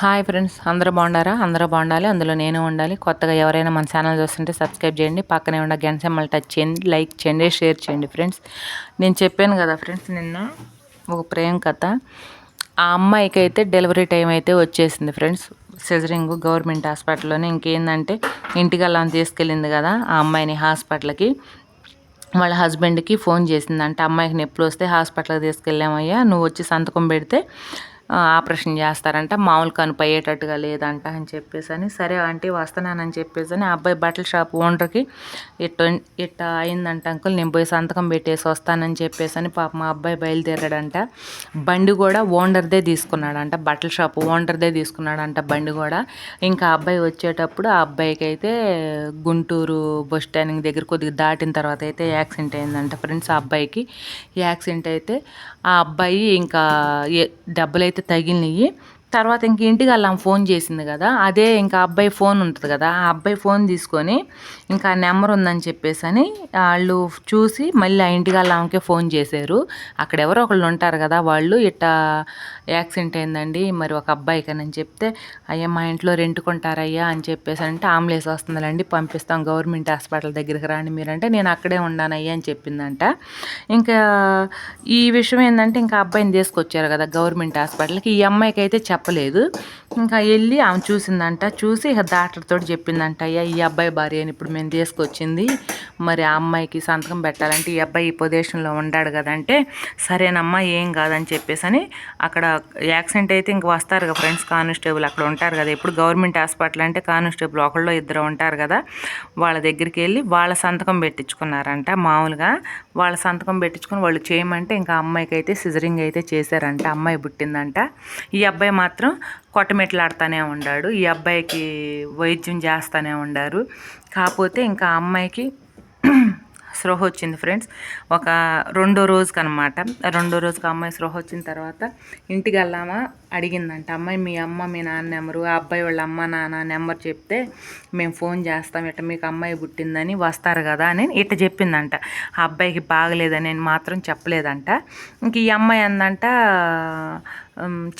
Hi friends అందరూ బాగుండారా అందరూ బాగుండాలి అందులో నేను ఉండాలి. కొత్తగా ఎవరైనా మన ఛానల్ చూస్తుంటే సబ్స్క్రైబ్ చేయండి. పక్కనే ఉన్న గంట మళ్ళీ టచ్ చేయండి లైక్ చేయండి షేర్ చేయండి ఫ్రెండ్స్. నేను చెప్పాను కదా ఫ్రెండ్స్ నిన్న ఒక ప్రేమ కథ. ఆ అమ్మాయికి అయితే డెలివరీ టైం అయితే వచ్చేసింది ఫ్రెండ్స్. సిజరింగ్ గవర్నమెంట్ హాస్పిటల్లోనే ఇంకేందంటే ఇంటికి అలా తీసుకెళ్ళింది కదా ఆ అమ్మాయిని హాస్పిటల్కి. వాళ్ళ హస్బెండ్కి ఫోన్ చేసిందంటే అమ్మాయికి నొప్పులు వస్తే హాస్పిటల్కి తీసుకెళ్ళామయ్యా నువ్వు వచ్చి సంతకం పెడితే ఆపరేషన్ చేస్తారంట మామూలు కనుపు అయ్యేటట్టుగా లేదంట అని చెప్పేసి అని సరే ఆంటీ వస్తున్నానని చెప్పేసి అని అబ్బాయి బట్టల షాప్ ఓనర్కి ఇట్ట ఇట్ట అయిందంట అంకుల్ నేను పోయి సంతకం పెట్టేసి వస్తానని చెప్పేసి అని పాప మా అబ్బాయి బయలుదేరాడంట. బండి కూడా ఓనర్దే తీసుకున్నాడంట బట్టల షాప్ ఓనర్దే తీసుకున్నాడంట బండి కూడా. ఇంకా అబ్బాయి వచ్చేటప్పుడు ఆ అబ్బాయికి అయితే గుంటూరు బస్ స్టాండింగ్ దగ్గర కొద్దిగా దాటిన తర్వాత అయితే యాక్సిడెంట్ అయిందంట ఫ్రెండ్స్ ఆ అబ్బాయికి. యాక్సిడెంట్ అయితే ఆ అబ్బాయి ఇంకా డబ్బులు తగిలినవి తర్వాత ఇంక ఇంటికి వెళ్ళాం ఫోన్ చేసింది కదా. అదే ఇంకా అబ్బాయి ఫోన్ ఉంటుంది కదా. ఆ అబ్బాయి ఫోన్ తీసుకొని ఇంకా నెంబర్ ఉందని చెప్పేసి అని వాళ్ళు చూసి మళ్ళీ ఆ ఇంటికి వెళ్ళామకే ఫోన్ చేశారు. అక్కడ ఎవరో ఒకళ్ళు ఉంటారు కదా వాళ్ళు. ఇట్టా యాక్సిడెంట్ అయిందండి మరి ఒక అబ్బాయికి అని చెప్తే అయ్యా మా ఇంట్లో రెంటుకుంటారయ్యా అని చెప్పేసి అంటే ఆంబులెన్స్ వస్తుందండి పంపిస్తాం గవర్నమెంట్ హాస్పిటల్ దగ్గరికి రాండి మీరంటే నేను అక్కడే ఉన్నానయ్యా అని చెప్పిందంట. ఇంకా ఈ విషయం ఏంటంటే ఇంకా అబ్బాయిని తీసుకొచ్చారు కదా గవర్నమెంట్ హాస్పిటల్కి. ఈ అమ్మాయికి అయితే చెప్పలేదు. ఇంకా వెళ్ళి ఆమె చూసిందంట. చూసి ఇక డాక్టర్తో చెప్పిందంట అయ్యా ఈ అబ్బాయి భార్య అని ఇప్పుడు మేము తీసుకొచ్చింది. మరి ఆ అమ్మాయికి సంతకం పెట్టాలంటే ఈ అబ్బాయి ఈ పొజిషన్లో ఉండాడు కదంటే సరేనమ్మా ఏం కాదని చెప్పేసి అని అక్కడ యాక్సిడెంట్ అయితే ఇంక వస్తారు కదా ఫ్రెండ్స్ కానిస్టేబుల్ అక్కడ ఉంటారు కదా. ఇప్పుడు గవర్నమెంట్ హాస్పిటల్ అంటే కానిస్టేబుల్ ఒకళ్ళు ఇద్దరు ఉంటారు కదా. వాళ్ళ దగ్గరికి వెళ్ళి వాళ్ళ సంతకం పెట్టించుకున్నారంట మామూలుగా. వాళ్ళ సంతకం పెట్టించుకొని వాళ్ళు చేయమంటే ఇంకా అమ్మాయికి అయితే సిజరింగ్ అయితే చేశారంట. అమ్మాయి పుట్టిందంట. ఈ అబ్బాయి మాత్రం మాత్రం కొట్టమెట్లాడుతూనే ఉన్నాడు ఈ అబ్బాయికి వైద్యం చేస్తూనే ఉండారు. కాకపోతే ఇంకా అమ్మాయికి స్పృహ వచ్చింది ఫ్రెండ్స్. ఒక రెండో రోజుకి అనమాట రెండో రోజుకి అమ్మాయి స్పృహ వచ్చిన తర్వాత ఇంటికి వెళ్ళామా అడిగిందంట అమ్మాయి మీ అమ్మ మీ నాన్న నెంబరు ఆ అబ్బాయి వాళ్ళ అమ్మ నాన్న నెంబర్ చెప్తే మేము ఫోన్ చేస్తాం ఇట్ట మీకు అమ్మాయి పుట్టిందని వస్తారు కదా అని ఇట్ట చెప్పిందంట. ఆ అబ్బాయికి బాగలేదని నేను మాత్రం చెప్పలేదంట. ఇంక ఈ అమ్మాయి అందంట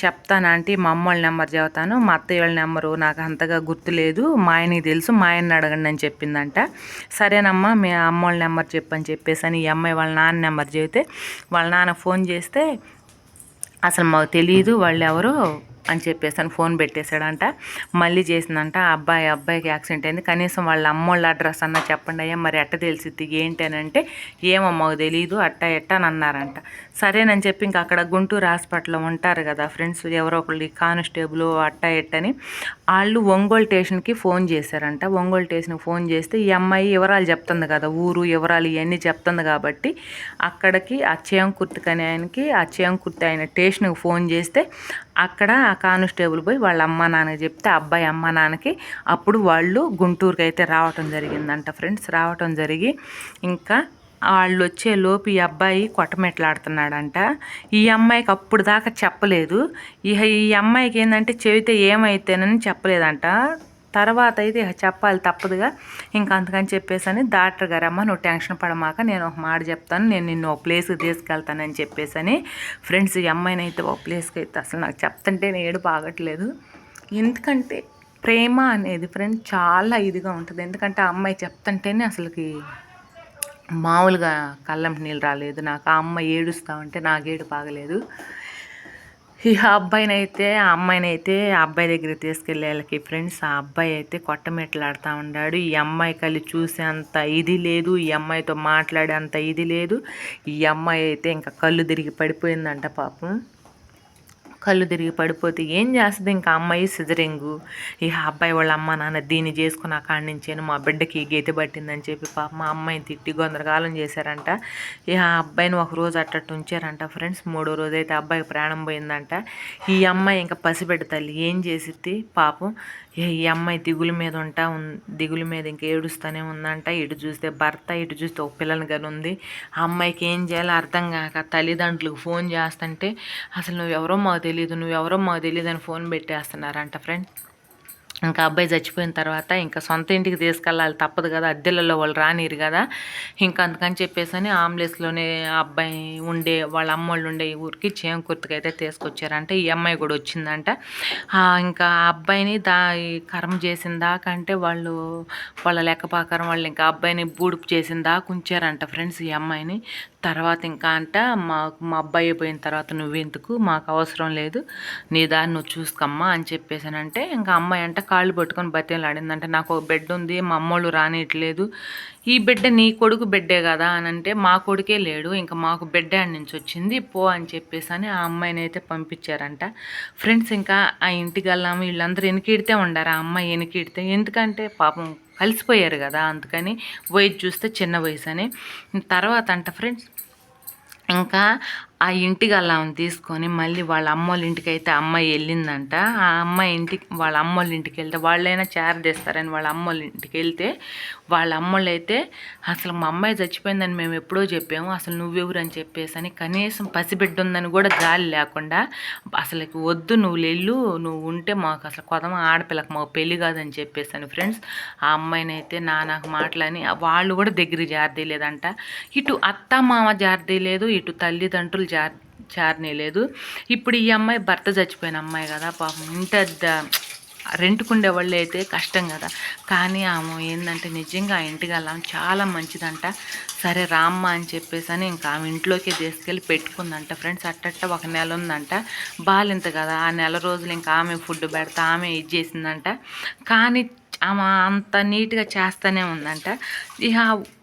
చెప్తాను ఆంటీ మా అమ్మ వాళ్ళ నెంబర్ చెబుతాను మా అత్తయ్య వాళ్ళ నెంబరు నాకు అంతగా గుర్తులేదు మా ఆయనకి తెలుసు మా ఆయన్ని అడగండి అని చెప్పిందంట. సరేనమ్మా మీ అమ్మ వాళ్ళ నెంబర్ చెప్పని చెప్పేసి అని ఈ అమ్మాయి వాళ్ళ నాన్న నెంబర్ చెబితే వాళ్ళ నాన్న ఫోన్ చేస్తే అసలు మాకు తెలియదు వాళ్ళు ఎవరో అని చెప్పేసి అని ఫోన్ పెట్టేశాడంట. మళ్ళీ చేసిందంట అబ్బాయి అబ్బాయికి యాక్సిడెంట్ అయింది. కనీసం వాళ్ళ అమ్మోళ్ళ అడ్రస్ అన్న చెప్పండి అయ్యా. మరి ఎట్ట తెలిసిద్ది. ఏంటి అని అంటే ఏమో తెలియదు అట్ట ఎట్ట అని అన్నారంట. సరేనని చెప్పి ఇంకా అక్కడ గుంటూరు హాస్పిటల్లో ఉంటారు కదా ఫ్రెండ్స్ ఎవరో ఒకళ్ళు కానిస్టేబుల్ అట్ట ఎట్టని వాళ్ళు ఒంగోలు స్టేషన్కి ఫోన్ చేశారంట. ఒంగోలు స్టేషన్కి ఫోన్ చేస్తే ఈ అమ్మాయి వివరాలు చెప్తుంది కదా ఊరు వివరాలు ఇవన్నీ చెప్తుంది కాబట్టి అక్కడికి అచ్చయం చేంకుర్తి ఆయనకి అచ్చయం కుర్తి ఆయన స్టేషన్కి ఫోన్ చేస్తే అక్కడ ఆ కానిస్టేబుల్ పోయి వాళ్ళ అమ్మ నాన్నకి చెప్తే అబ్బాయి అమ్మ నాన్నకి అప్పుడు వాళ్ళు గుంటూరుకి అయితే రావటం జరిగిందంట ఫ్రెండ్స్ రావటం జరిగి ఇంకా వాళ్ళు వచ్చే లోపు ఈ అబ్బాయి కొట్టమెట్లాడుతున్నాడంట ఈ అమ్మాయికి అప్పుడు దాకా చెప్పలేదు. ఇక ఈ అమ్మాయికి ఏంటంటే చెబితే ఏమైతేనని చెప్పలేదంట. తర్వాత అయితే చెప్పాలి తప్పదుగా. ఇంకా అందుకని చెప్పేసి అని డాక్టర్ గారు అమ్మ నువ్వు టెన్షన్ పడమాక నేను ఒక మాట చెప్తాను. నేను నిన్ను ఒక ప్లేస్కి తీసుకెళ్తానని చెప్పేసి అని ఫ్రెండ్స్ ఈ అమ్మాయినైతే ఒక ప్లేస్కి అయితే అసలు నాకు చెప్తుంటే ఏడు బాగట్లేదు ఎందుకంటే ప్రేమ అనేది ఫ్రెండ్ చాలా ఇదిగా ఉంటుంది. ఎందుకంటే ఆ అమ్మాయి చెప్తుంటేనే అసలుకి మామూలుగా కళ్ళం నీళ్ళు రాలేదు. నాకు ఆ అమ్మాయి ఏడుస్తా ఉంటే నాకు ఏడు బాగలేదు ఈ అబ్బాయినైతే ఆ అమ్మాయినైతే ఆ అబ్బాయి దగ్గర తీసుకెళ్ళే వాళ్ళకి ఫ్రెండ్స్ ఆ అబ్బాయి అయితే కొట్టమెట్లాడుతూ ఉన్నాడు ఈ అమ్మాయి కలిసి చూసే అంత ఇది లేదు ఈ అమ్మాయితో మాట్లాడేంత ఇది లేదు. ఈ అమ్మాయి అయితే ఇంకా కళ్ళు తిరిగి పడిపోయిందంట పాపం. కళ్ళు తిరిగి పడిపోతే ఏం చేస్తుంది? ఇంకా అమ్మాయి సిజరింగు. ఈ అబ్బాయి వాళ్ళ అమ్మ నాన్న దీన్ని చేసుకుని అక్కడి కాడి నుంచేను మా బిడ్డకి గీత పట్టిందని చెప్పి పాప మా అమ్మాయిని తిట్టి గొందరగాలం చేశారంట. ఈ ఆ అబ్బాయిని ఒక రోజు అట్టట్టు ఉంచారంట ఫ్రెండ్స్. మూడో రోజు అయితే అబ్బాయికి ప్రాణం పోయిందంట. ఈ అమ్మాయి ఇంకా పసిబిడ్డ తల్లి. ఏం చేసిద్ది? పాపం ఈ అమ్మాయి దిగుల మీద ఉంటా దిగుల మీద ఇంకా ఏడుస్తూనే ఉందంట. ఇటు చూస్తే భర్త ఇటు చూస్తే ఒక పిల్లని కానీ ఉంది. ఆ అమ్మాయికి ఏం చేయాలో అర్థం కాక తల్లిదండ్రులకు ఫోన్ చేస్తుంటే అసలు నువ్వు ఎవరో మాకు తెలియదు నువ్వు ఎవరో మాకు తెలియదు అని ఫోన్ పెట్టేస్తున్నారంట ఫ్రెండ్ ఇంకా అబ్బాయి చచ్చిపోయిన తర్వాత ఇంకా సొంత ఇంటికి తీసుకెళ్ళాలి తప్పదు కదా అద్దెలలో వాళ్ళు రానిరు కదా. ఇంకా అందుకని చెప్పేసి అని ఆంబులెన్స్లోనే అబ్బాయి ఉండే వాళ్ళ అమ్మోళ్ళు ఉండే ఊరికి చేమకుర్తికి అయితే తీసుకొచ్చారంట. ఈ అమ్మాయి కూడా వచ్చిందంట. ఇంకా అబ్బాయిని దా కర్మ చేసిన దాకంటే వాళ్ళు వాళ్ళ లెక్క ప్రకారం వాళ్ళు ఇంకా అబ్బాయిని బూడుపు చేసిన దాకా ఉంచారంట ఫ్రెండ్స్ ఈ అమ్మాయిని. తర్వాత ఇంకా అంట మాకు మా అబ్బాయి అయిపోయిన తర్వాత నువ్వెందుకు? మాకు అవసరం లేదు. నీ దాన్ని నువ్వు చూసుకోమ్మా అని చెప్పేసానంటే ఇంకా అమ్మాయి అంట కాళ్ళు పట్టుకొని బతిలు నాకు ఒక బెడ్ ఉంది మా అమ్మోళ్ళు రానియట్లేదు. ఈ బిడ్డ నీ కొడుకు బిడ్డే కదా అని అంటే మా కొడుకే లేడు. ఇంకా మాకు బిడ్డ నుంచి వచ్చింది. పో అని చెప్పేసి అని ఆ అమ్మాయిని అయితే పంపించారంట. ఫ్రెండ్స్ ఇంకా ఆ ఇంటికి వెళ్ళాము. వీళ్ళందరూ ఎనికిడితే ఉండారు. ఆ అమ్మాయి ఎనికిడితే ఎందుకంటే పాపం కలిసిపోయారు కదా అందుకని వయసు చూస్తే చిన్న వయసు అని తర్వాత అంట ఫ్రెండ్స్ ఇంకా ఆ ఇంటికి అలా తీసుకొని మళ్ళీ వాళ్ళ అమ్మోళ్ళ ఇంటికి అయితే అమ్మాయి వెళ్ళిందంట. ఆ అమ్మాయి ఇంటికి వాళ్ళ అమ్మోళ్ళ ఇంటికి వెళ్తే వాళ్ళైనా చేరదేస్తారని వాళ్ళ అమ్మోళ్ళ ఇంటికి వెళ్తే వాళ్ళ అమ్మలైతే అయితే అసలు మా అమ్మాయి చచ్చిపోయిందని మేము ఎప్పుడో చెప్పాము అసలు నువ్వెవరు అని చెప్పేసి అని కనీసం పసిబిడ్డ ఉందని కూడా జాలి లేకుండా అసలు వద్దు నువ్వు వెళ్ళు నువ్వు ఉంటే మాకు అసలు కొదమ ఆడపిల్లకి మాకు పెళ్ళి కాదని చెప్పేసి అని ఫ్రెండ్స్ ఆ అమ్మాయిని అయితే నా నాకు మాటలని వాళ్ళు కూడా దగ్గర జారదీయలేదంట ఇటు అత్త మామ జారదీయలేదు ఇటు తల్లిదండ్రులు జార్ జారనే లేదు. ఇప్పుడు ఈ అమ్మాయి భర్త చచ్చిపోయిన అమ్మాయి కదా పాపం ఇంత రెంట్కుండే వాళ్ళు అయితే కష్టం కదా. కానీ ఆమె ఏంటంటే నిజంగా ఆ ఇంటికి వెళ్ళాము చాలా మంచిదంట. సరే రామ్మ అని చెప్పేసి అని ఇంకా ఆమె ఇంట్లోకి తీసుకెళ్ళి పెట్టుకుందంట. ఫ్రెండ్స్ అట్టట్ట ఒక నెల ఉందంట. బాలింత కదా ఆ నెల రోజులు ఇంకా ఆమె ఫుడ్ పెడతా ఆమె ఇది చేసిందంట. కానీ ఆమె అంత నీట్గా చేస్తూనే ఉందంట. ఇక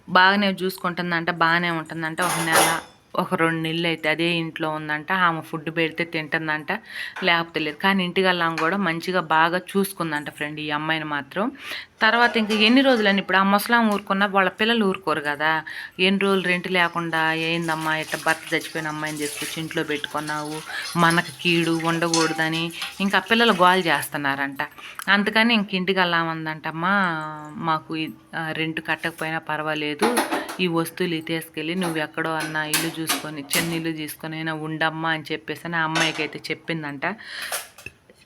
బాగానే చూసుకుంటుందంట బాగానే ఉంటుందంట. ఒక నెల ఒక రెండు నెలలు అయితే అదే ఇంట్లో ఉందంట ఆమె ఫుడ్ పెడితే తింటుందంట లేకపోతే లేదు. కానీ ఇంటికి కూడా మంచిగా బాగా చూసుకుందంట ఫ్రెండ్ ఈ అమ్మాయిని మాత్రం. తర్వాత ఇంక ఎన్ని రోజులని ఇప్పుడు ఆ ముసలాం ఊరుకున్నా వాళ్ళ పిల్లలు ఊరుకోరు కదా. ఎన్ని రోజులు రెంట్ లేకుండా ఏందమ్మా ఇట్లా భర్త చచ్చిపోయిన అమ్మాయిని తీసుకొచ్చి ఇంట్లో పెట్టుకున్నావు? మనకు కీడు ఉండకూడదని ఇంకా పిల్లలు గోల్ చేస్తున్నారంట. అందుకని ఇంక ఇంటికి వెళ్ళామందంటమ్మా మాకు రెంట్ కట్టకపోయినా పర్వాలేదు. ఈ వస్తువులు తీసుకెళ్ళి నువ్వు ఎక్కడో అన్న ఇల్లు చూసుకొని చిన్న ఇల్లు తీసుకొని అయినా ఉండమ్మా అని చెప్పేసి ఆ అమ్మాయికి అయితే చెప్పిందంట.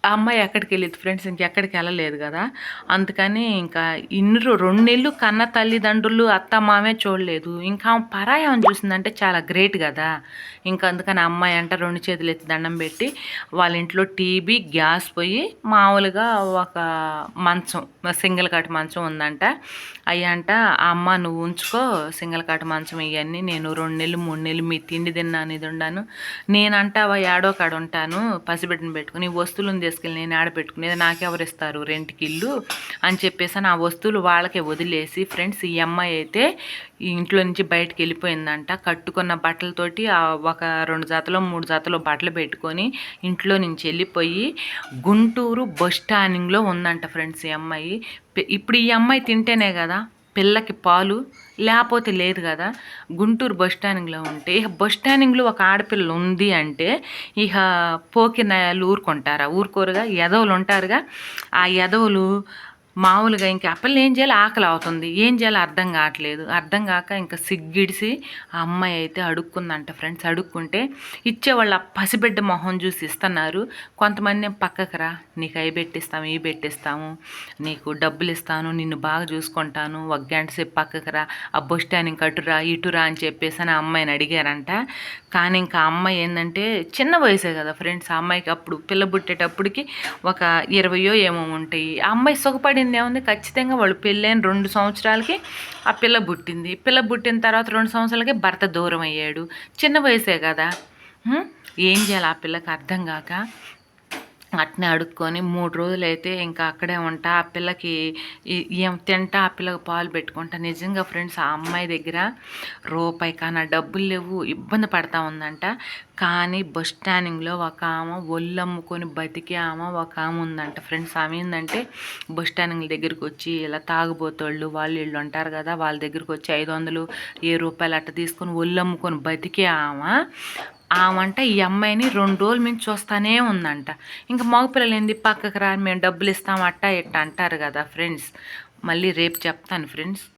ఆ అమ్మాయి ఎక్కడికి వెళ్ళేది ఫ్రెండ్స్ ఇంకెక్కడికి వెళ్ళలేదు కదా. అందుకని ఇంకా ఇన్ని రెండు నెలలు కన్న తల్లిదండ్రులు అత్త మామే చూడలేదు. ఇంకా పరాయం చూసిందంటే చాలా గ్రేట్ కదా. ఇంకా అందుకని అమ్మాయి అంట రెండు చేతులు ఎత్తి దండం పెట్టి వాళ్ళ ఇంట్లో టీవీ గ్యాస్ పోయి మామూలుగా ఒక మంచం సింగిల్ కాటు మంచం ఉందంట. అయ్యంట అమ్మ నువ్వు ఉంచుకో సింగిల్ కాటు మంచం ఇవన్నీ నేను రెండు నెలలు మూడు నెలలు మీ తిండి తిన్నాను ఇది ఉండాను. నేనంట ఏడో కాడ ఉంటాను పసిబిడ్డను పెట్టుకుని వస్తువులను తీసుకెళ్ళి నేను ఆడ పెట్టుకునేది నాకెవరు ఇస్తారు? రెంట్కి ఇల్లు అని చెప్పేసి ఆ వస్తువులు వాళ్ళకే వదిలేసి ఫ్రెండ్స్ ఈ అమ్మాయి అయితే ఇంట్లో నుంచి బయటకు వెళ్ళిపోయిందంట. కట్టుకున్న బట్టలతోటి ఒక రెండు జాతలో మూడు జాతలో బట్టలు పెట్టుకొని ఇంట్లో నుంచి వెళ్ళిపోయి గుంటూరు బస్ స్టాండింగ్లో ఉందంట ఫ్రెండ్స్ ఈ అమ్మాయి. ఇప్పుడు ఈ అమ్మాయి తింటేనే కదా? పిల్లకి పాలు లేకపోతే లేదు కదా గుంటూరు బస్ స్టాండింగ్లో ఉంటే ఇక బస్ స్టాండింగ్లో ఒక ఆడపిల్ల ఉంది అంటే ఇక పోకినాయాలు ఊరుకుంటారా. ఊరుకోరుగా ఎదవులు ఉంటారుగా ఆ ఎదవులు మామూలుగా ఇంక అప్పలు ఏం చేయాలి ఆకలి అవుతుంది. ఏం చేయాలో అర్థం కావట్లేదు. అర్థం కాక ఇంకా సిగ్గిడిసి ఆ అమ్మాయి అయితే అడుక్కుందంట ఫ్రెండ్స్. అడుక్కుంటే ఇచ్చేవాళ్ళు ఆ పసిబిడ్డ మొహం చూసి ఇస్తున్నారు. కొంతమంది పక్కకు రా. నీకు అవి పెట్టిస్తాము ఇవి పెట్టిస్తాము. నీకు డబ్బులు ఇస్తాను నిన్ను బాగా చూసుకుంటాను. ఒక గంట సేపు పక్కకు రా. ఆ బస్ స్టాండింగ్ అటురా ఇటురా అని చెప్పేసి అని అమ్మాయిని అడిగారంట. కానీ ఇంకా అమ్మాయి ఏంటంటే చిన్న వయసే కదా ఫ్రెండ్స్. ఆ అమ్మాయికి అప్పుడు పిల్ల పుట్టేటప్పటికి ఒక ఇరవయో ఏమో ఉంటాయి. ఆ అమ్మాయి సుఖపడి పడింది ఏముంది ఖచ్చితంగా వాళ్ళు పెళ్ళైన రెండు సంవత్సరాలకి ఆ పిల్ల పుట్టింది. పిల్ల పుట్టిన తర్వాత రెండు సంవత్సరాలకి భర్త దూరం అయ్యాడు చిన్న వయసే కదా. ఏం చేయాలి ఆ పిల్లకి అర్థం కాక? అట్నే అడుక్కొని మూడు రోజులు అయితే ఇంకా అక్కడే ఉంటా. ఆ పిల్లకి ఏం తింటా ఆ పిల్లకి పాలు పెట్టుకుంటా. నిజంగా ఫ్రెండ్స్ ఆ అమ్మాయి దగ్గర రూపాయి కానీ డబ్బులు లేవు. ఇబ్బంది పడతా ఉందంట. కానీ బస్ స్టాండింగ్లో ఒక ఆమె ఒళ్ళు అమ్ముకొని బతికే ఆమె ఒక ఆమె ఉందంట. ఫ్రెండ్స్ ఆమె ఏంటంటే బస్ స్టాండింగ్ దగ్గరికి వచ్చి ఇలా తాగుబోతోళ్ళు వాళ్ళు వీళ్ళు ఉంటారు కదా వాళ్ళ దగ్గరికి వచ్చి ఐదు వందలు ఏ రూపాయలు అట్ట తీసుకొని ఒళ్ళు అమ్ముకొని బతికే ఆమె. ఆమంట ఈ అమ్మాయిని రెండు రోజులు మేము చూస్తానే ఉందంట. ఇంకా మగపిల్లలు ఏంది? పక్కకు రా మేము డబ్బులు ఇస్తాం అట్టా ఇట్ట అంటారు కదా ఫ్రెండ్స్. మళ్ళీ రేపు చెప్తాను ఫ్రెండ్స్.